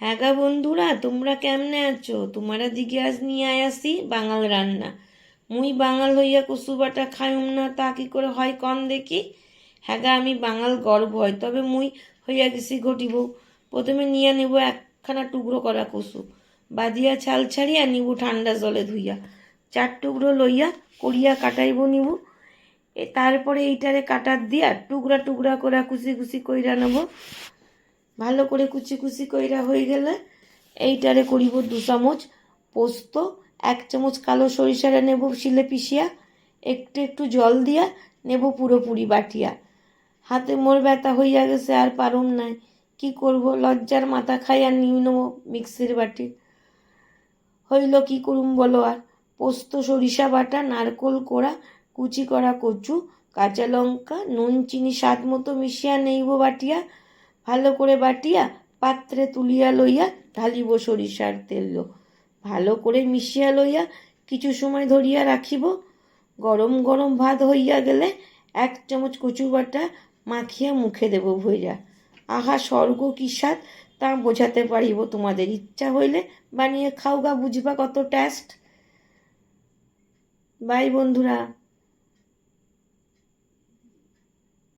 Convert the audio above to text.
হ্যাঁ গা বন্ধুরা, তোমরা কেমনে আছো? তোমারা আজ নিয়ে আয়াসি বাঙাল রান্না। মুই বাঙাল হইয়া কচু বাটা খাইম না, তা কি করে হয় কম দেখি? হ্যাঁ গা, আমি বাঙাল গর্ব হয়, তবে মুই হইয়া গেছি ঘটিব। প্রথমে নিয়ে নেব একখানা টুকরো করা কচু। বাদিয়া ছাল ছাড়িয়া নিব ঠান্ডা জলে ধুইয়া। চার টুকরো লইয়া করিয়া কাটাইব নিব। তারপরে এইটারে কাটার দিয়া টুকরা টুকরা করে কুচি কুচি কইরা নেব। ভালো করে কুচি কুচি কইরা হয়ে গেলে এইটারে করিব দু চামচ পোস্ত, এক চামচ কালো সরিষাটা নেব শিলে পিষিয়া, একটু একটু জল দিয়া নেব পুরোপুরি বাটিয়া। হাতে মোর ব্যথা হইয়া গেছে, আর পারুম নাই। কি করব? লজ্জার মাথা খাই আর নিয়ে নেব মিক্সির বাটি। হইল কি করুম বলো আর? পোস্ত, সরিষা বাটা, নারকোল কোড়া, কুচি করা কচু, কাঁচা লঙ্কা, নুন, চিনি, স্বাদ মতো মিশিয়া নেইব বাটিয়া। ভালো করে বাটিয়া পাত্রে তুলিয়া লইয়া ঢালিব সরিষার তেল ভালো করে মিশিয়া লইয়া কিছু সময় ধরিয়া রাখিব। গরম গরম ভাত হইয়া গেলে এক চামচ কচু বাটা মাখিয়া মুখে দেব ভইরা। আহা, স্বর্গ কি স্বাদ, তা বোঝাতে পারিব। তোমাদের ইচ্ছা হইলে বানিয়ে খাও গা বুঝবা কত টেস্ট বাই বন্ধুরা।